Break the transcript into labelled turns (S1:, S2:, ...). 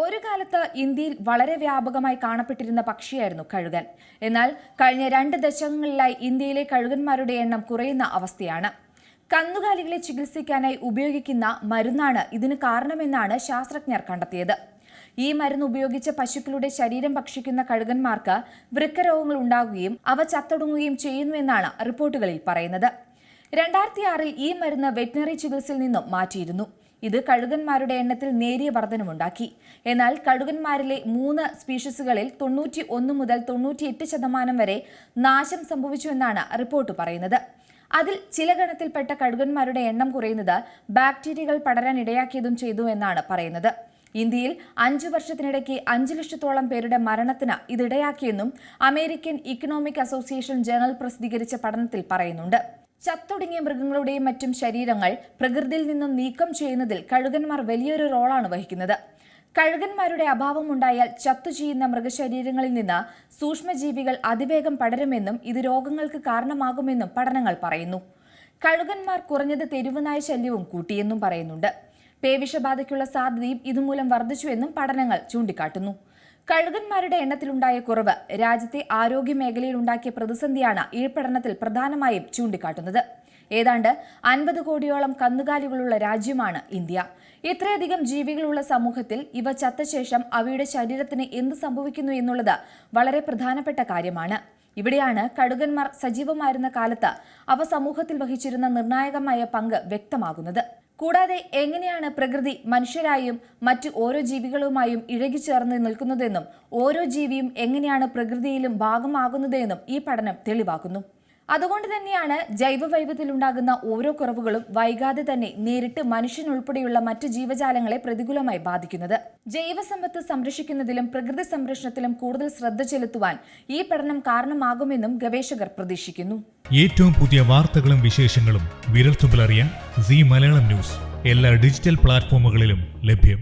S1: ഒരു കാലത്ത് ഇന്ത്യയിൽ വളരെ വ്യാപകമായി കാണപ്പെട്ടിരുന്ന പക്ഷിയായിരുന്നു കഴുകൻ. എന്നാൽ കഴിഞ്ഞ രണ്ട് ദശകങ്ങളിലായി ഇന്ത്യയിലെ കഴുകന്മാരുടെ എണ്ണം കുറയുന്ന അവസ്ഥയാണ്. കന്നുകാലികളെ ചികിത്സിക്കാനായി ഉപയോഗിക്കുന്ന മരുന്നാണ് ഇതിന് കാരണമെന്നാണ് ശാസ്ത്രജ്ഞർ കണ്ടെത്തിയത്. ഈ മരുന്ന് ഉപയോഗിച്ച പശുക്കളുടെ ശരീരം ഭക്ഷിക്കുന്ന കഴുകന്മാർക്ക് വൃക്കരോഗങ്ങൾ ഉണ്ടാകുകയും അവ ചത്തൊടുങ്ങുകയും ചെയ്യുന്നുവെന്നാണ് റിപ്പോർട്ടുകളിൽ പറയുന്നത്. രണ്ടായിരത്തി ആറിൽ ഈ മരുന്ന് വെറ്റിനറി ചികിത്സയിൽ നിന്നും മാറ്റിയിരുന്നു. ഇത് കഴുകന്മാരുടെ എണ്ണത്തിൽ നേരിയ വർധനമുണ്ടാക്കി. എന്നാൽ കഴുകന്മാരിലെ മൂന്ന് സ്പീഷീസുകളിൽ തൊണ്ണൂറ്റി ഒന്ന് മുതൽ തൊണ്ണൂറ്റിയെട്ട് ശതമാനം വരെ നാശം സംഭവിച്ചുവെന്നാണ് റിപ്പോർട്ട് പറയുന്നത്. അതിൽ ചില ഗണത്തിൽപ്പെട്ട കഴുകന്മാരുടെ എണ്ണം കുറയുന്നത് ബാക്ടീരിയകൾ പടരാൻ ഇടയാക്കിയതും ചെയ്തു എന്നാണ് പറയുന്നത്. ഇന്ത്യയിൽ അഞ്ചു വർഷത്തിനിടയ്ക്ക് അഞ്ചു ലക്ഷത്തോളം പേരുടെ മരണത്തിന് ഇതിടയാക്കിയെന്നും അമേരിക്കൻ ഇക്കണോമിക് അസോസിയേഷൻ ജേണൽ പ്രസിദ്ധീകരിച്ച പഠനത്തിൽ പറയുന്നുണ്ട്. ചത്തൊടുങ്ങിയ മൃഗങ്ങളുടെയും മറ്റും ശരീരങ്ങൾ പ്രകൃതിയിൽ നിന്നും നീക്കം ചെയ്യുന്നതിൽ കഴുകന്മാർ വലിയൊരു റോളാണ് വഹിക്കുന്നത്. കഴുകന്മാരുടെ അഭാവമുണ്ടായാൽ ചത്തു ചെയ്യുന്ന മൃഗശരീരങ്ങളിൽ നിന്ന് സൂക്ഷ്മജീവികൾ അതിവേഗം പടരുമെന്നും ഇത് രോഗങ്ങൾക്ക് കാരണമാകുമെന്നും പഠനങ്ങൾ പറയുന്നു. കഴുകന്മാർ കുറഞ്ഞത് തെരുവനായ ശല്യവും കൂട്ടിയെന്നും പറയുന്നുണ്ട്. പേവിഷബാധയ്ക്കുള്ള സാധ്യതയും ഇതുമൂലം വർദ്ധിച്ചുവെന്നും പഠനങ്ങൾ ചൂണ്ടിക്കാട്ടുന്നു. കഴുകന്മാരുടെ എണ്ണത്തിലുണ്ടായ കുറവ് രാജ്യത്തെ ആരോഗ്യ മേഖലയിൽ ഉണ്ടാക്കിയ പ്രതിസന്ധിയാണ് ഈ പഠനത്തിൽ പ്രധാനമായും ചൂണ്ടിക്കാട്ടുന്നത്. ഏതാണ്ട് അൻപത് കോടിയോളം കന്നുകാലികളുള്ള രാജ്യമാണ് ഇന്ത്യ. ഇത്രയധികം ജീവികളുള്ള സമൂഹത്തിൽ ഇവ ചത്തശേഷം അവയുടെ ശരീരത്തിന് എന്ത് സംഭവിക്കുന്നു എന്നുള്ളത് വളരെ പ്രധാനപ്പെട്ട കാര്യമാണ്. ഇവിടെയാണ് കടുകന്മാർ സജീവമായിരുന്ന കാലത്ത് അവ സമൂഹത്തിൽ വഹിച്ചിരുന്ന നിർണായകമായ പങ്ക് വ്യക്തമാകുന്നത്. കൂടാതെ എങ്ങനെയാണ് പ്രകൃതി മനുഷ്യരായും മറ്റ് ഓരോ ജീവികളുമായും ഇഴകിച്ചേർന്ന് നിൽക്കുന്നതെന്നും ഓരോ ജീവിയും എങ്ങനെയാണ് പ്രകൃതിയിലും ഭാഗമാകുന്നതെന്നും ഈ പഠനം തെളിവാക്കുന്നു. അതുകൊണ്ട് തന്നെയാണ് ജൈവ വൈവിധ്യത്തിലുണ്ടാകുന്ന ഓരോ കുറവുകളും വൈകാതെ തന്നെ നേരിട്ട് മനുഷ്യനുൾപ്പെടെയുള്ള മറ്റു ജീവജാലങ്ങളെ പ്രതികൂലമായി ബാധിക്കുന്നത്. ജൈവസമ്പത്ത് സംരക്ഷിക്കുന്നതിലും പ്രകൃതി സംരക്ഷണത്തിലും കൂടുതൽ ശ്രദ്ധ ചെലുത്തുവാൻ ഈ പഠനം കാരണമാകുമെന്നും ഗവേഷകർ പ്രതീക്ഷിക്കുന്നു.
S2: ഏറ്റവും പുതിയ വാർത്തകളും വിശേഷങ്ങളും വിരൽത്തുമ്പിലറിയാൻ സി മലയാളം ന്യൂസ്. എല്ലാ ഡിജിറ്റൽ പ്ലാറ്റ്ഫോമുകളിലും ലഭ്യം.